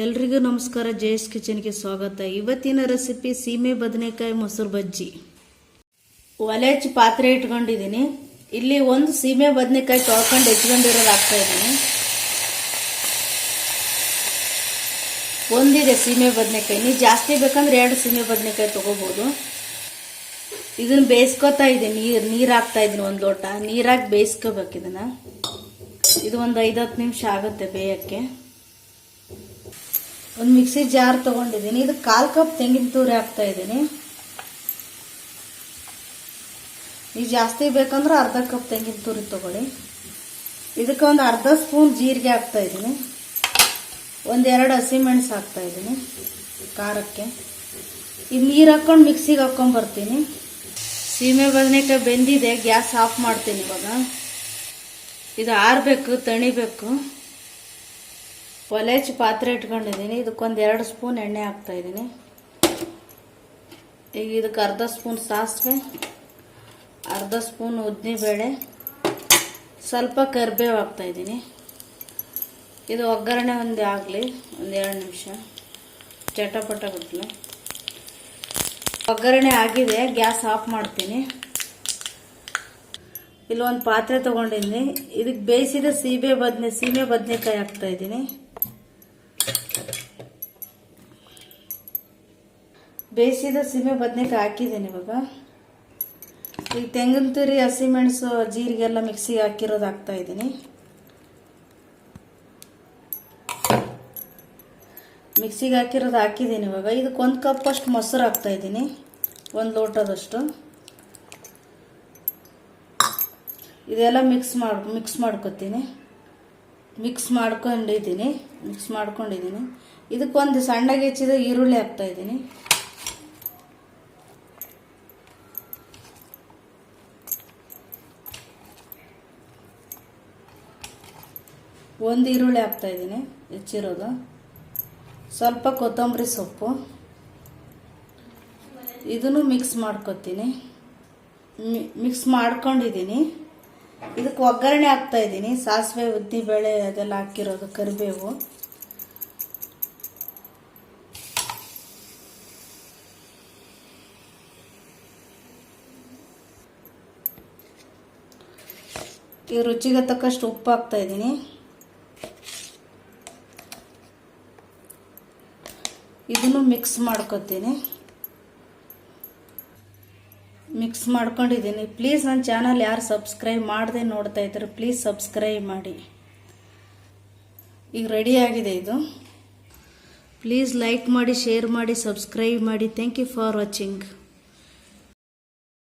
ಎಲ್ರಿಗೂ ನಮಸ್ಕಾರ. ಜಯಸ್ ಕಿಚನ್ಗೆ ಸ್ವಾಗತ. ಇವತ್ತಿನ ರೆಸಿಪಿ ಸೀಮೆ ಬದನೆಕಾಯಿ ಮೊಸರು ಬಜ್ಜಿ. ಒಲೆ ಹಚ್ಚಿ ಪಾತ್ರೆ ಇಟ್ಕೊಂಡಿದ್ದೀನಿ. ಇಲ್ಲಿ ಒಂದು ಸೀಮೆ ಬದನೆಕಾಯಿ ತೊಳ್ಕೊಂಡು ಹೆಚ್ಕೊಂಡಿರೋದು ಹಾಕ್ತಾ ಇದ್ದೀನಿ. ಒಂದಿದೆ ಸೀಮೆ ಬದನೆಕಾಯಿ. ನೀವು ಜಾಸ್ತಿ ಬೇಕಂದ್ರೆ ಎರಡು ಸೀಮೆ ಬದನೆಕಾಯಿ ತೊಗೋಬೋದು. ಇದನ್ನ ಬೇಯಿಸ್ಕೊತಾ ಇದ್ದೀನಿ. ನೀರು ನೀರು ಹಾಕ್ತಾ ಇದ್ದೀನಿ ಒಂದು ಲೋಟ. ನೀರಾಗಿ ಬೇಯಿಸ್ಕೋಬೇಕು ಇದನ್ನು. ಇದು ಒಂದು ಐದು ಹತ್ತು ನಿಮಿಷ ಆಗುತ್ತೆ ಬೇಯಕ್ಕೆ. ಒಂದು ಮಿಕ್ಸಿ ಜಾರ್ ತಗೊಂಡಿದ್ದೀನಿ. ಇದು ಕಾಲು ಕಪ್ ತೆಂಗಿನ ತುರಿ ಹಾಕ್ತಾ ಇದ್ದೀನಿ. ನೀವು ಜಾಸ್ತಿ ಬೇಕಂದ್ರೆ ಅರ್ಧ ಕಪ್ ತೆಂಗಿನ ತುರಿ ತಗೊಳ್ಳಿ. ಇದಕ್ಕೆ ಒಂದು ಅರ್ಧ ಸ್ಪೂನ್ ಜೀರಿಗೆ ಹಾಕ್ತಾ ಇದ್ದೀನಿ. ಒಂದೆರಡು ಹಸಿಮೆಣಸು ಹಾಕ್ತಾ ಇದ್ದೀನಿ ಖಾರಕ್ಕೆ. ಇದು ನೀರು ಹಾಕ್ಕೊಂಡು ಮಿಕ್ಸಿಗೆ ಹಾಕ್ಕೊಂಡು ಬರ್ತೀನಿ. ಸೀಮೆ ಬದನೆಕಾಯಿ ಬೆಂದಿದೆ, ಗ್ಯಾಸ್ ಆಫ್ ಮಾಡ್ತೀನಿ ಇವಾಗ. ಇದು ಆರಬೇಕು, ತಣಿಬೇಕು. ಒಲೆ ಹಚ್ಚಿ ಪಾತ್ರೆ ಇಟ್ಕೊಂಡಿದ್ದೀನಿ. ಇದಕ್ಕೊಂದು ಎರಡು ಸ್ಪೂನ್ ಎಣ್ಣೆ ಹಾಕ್ತಾ ಇದ್ದೀನಿ. ಈಗ ಇದಕ್ಕೆ ಅರ್ಧ ಸ್ಪೂನ್ ಸಾಸಿವೆ, ಅರ್ಧ ಸ್ಪೂನ್ ಉದ್ದಿನಬೇಳೆ, ಸ್ವಲ್ಪ ಕರಿಬೇವು ಹಾಕ್ತಾ ಇದ್ದೀನಿ. ಇದು ಒಗ್ಗರಣೆ ಒಂದು ಆಗಲಿ, ಒಂದು ಎರಡು ನಿಮಿಷ. ಚಟಪಟ ಬಿಟ್ಲು. ಒಗ್ಗರಣೆ ಆಗಿದೆ, ಗ್ಯಾಸ್ ಆಫ್ ಮಾಡ್ತೀನಿ. ಇಲ್ಲೊಂದು ಪಾತ್ರೆ ತೊಗೊಂಡಿದ್ದೀನಿ. ಇದಕ್ಕೆ ಬೇಯಿಸಿದ ಸೀಬೆ ಬದನೆ, ಸೀಮೆ ಬದನೆಕಾಯಿ ಹಾಕ್ತಾ ಬೇಯಿಸಿದ ಸೀಮೆ ಬದನೇಕಾಯಿ ಹಾಕಿದ್ದೀನಿ ಇವಾಗ. ಈಗ ತೆಂಗಿನ ತುರಿ ಹಸಿಮೆಣಸು ಜೀರಿಗೆಲ್ಲ ಮಿಕ್ಸಿಗೆ ಹಾಕಿರೋದು ಹಾಕ್ತಾ ಇದ್ದೀನಿ. ಮಿಕ್ಸಿಗೆ ಹಾಕಿರೋದು ಹಾಕಿದ್ದೀನಿ ಇವಾಗ. ಇದಕ್ಕೆ ಒಂದು ಕಪ್ ಅಷ್ಟು ಮೊಸರು ಹಾಕ್ತಾ ಇದ್ದೀನಿ. ಒಂದು ಲೋಟದಷ್ಟು. ಇದೆಲ್ಲ ಮಿಕ್ಸ್ ಮಾಡಿ ಮಿಕ್ಸ್ ಮಾಡ್ಕೊತೀನಿ. ಮಿಕ್ಸ್ ಮಾಡ್ಕೊಂಡಿದ್ದೀನಿ ಮಿಕ್ಸ್ ಮಾಡ್ಕೊಂಡಿದ್ದೀನಿ. ಇದಕ್ಕೊಂದು ಸಣ್ಣಗೆ ಹೆಚ್ಚಿದ ಈರುಳ್ಳಿ ಹಾಕ್ತಾ ಒಂದು ಈರುಳ್ಳಿ ಹಾಕ್ತಾ ಇದ್ದೀನಿ, ಹೆಚ್ಚಿರೋದು. ಸ್ವಲ್ಪ ಕೊತ್ತಂಬರಿ ಸೊಪ್ಪು. ಇದನ್ನು ಮಿಕ್ಸ್ ಮಾಡ್ಕೊತೀನಿ. ಮಿಕ್ಸ್ ಮಾಡ್ಕೊಂಡಿದ್ದೀನಿ. ಇದಕ್ಕೆ ಒಗ್ಗರಣೆ ಹಾಕ್ತಾ ಇದ್ದೀನಿ, ಸಾಸಿವೆ ಉದ್ದಿಬೇಳೆ ಅದೆಲ್ಲ ಹಾಕಿರೋದು, ಕರಿಬೇವು. ಈ ರುಚಿಗೆ ತಕ್ಕಷ್ಟು ಉಪ್ಪು ಹಾಕ್ತಾ ಇದನ್ನು ಮಿಕ್ಸ್ ಮಾಡ್ಕೊತೀನಿ. ಮಿಕ್ಸ್ ಮಾಡ್ಕೊಂಡಿದ್ದೀನಿ. ಪ್ಲೀಸ್ ನನ್ನ ಚಾನಲ್ ಯಾರು ಸಬ್ಸ್ಕ್ರೈಬ್ ಮಾಡದೆ ನೋಡ್ತಾ ಇದ್ದಾರೆ ಪ್ಲೀಸ್ ಸಬ್ಸ್ಕ್ರೈಬ್ ಮಾಡಿ. ಈಗ ರೆಡಿ ಆಗಿದೆ ಇದು. ಪ್ಲೀಸ್ ಲೈಕ್ ಮಾಡಿ ಶೇರ್ ಮಾಡಿ ಸಬ್ಸ್ಕ್ರೈಬ್ ಮಾಡಿ. Thank you for watching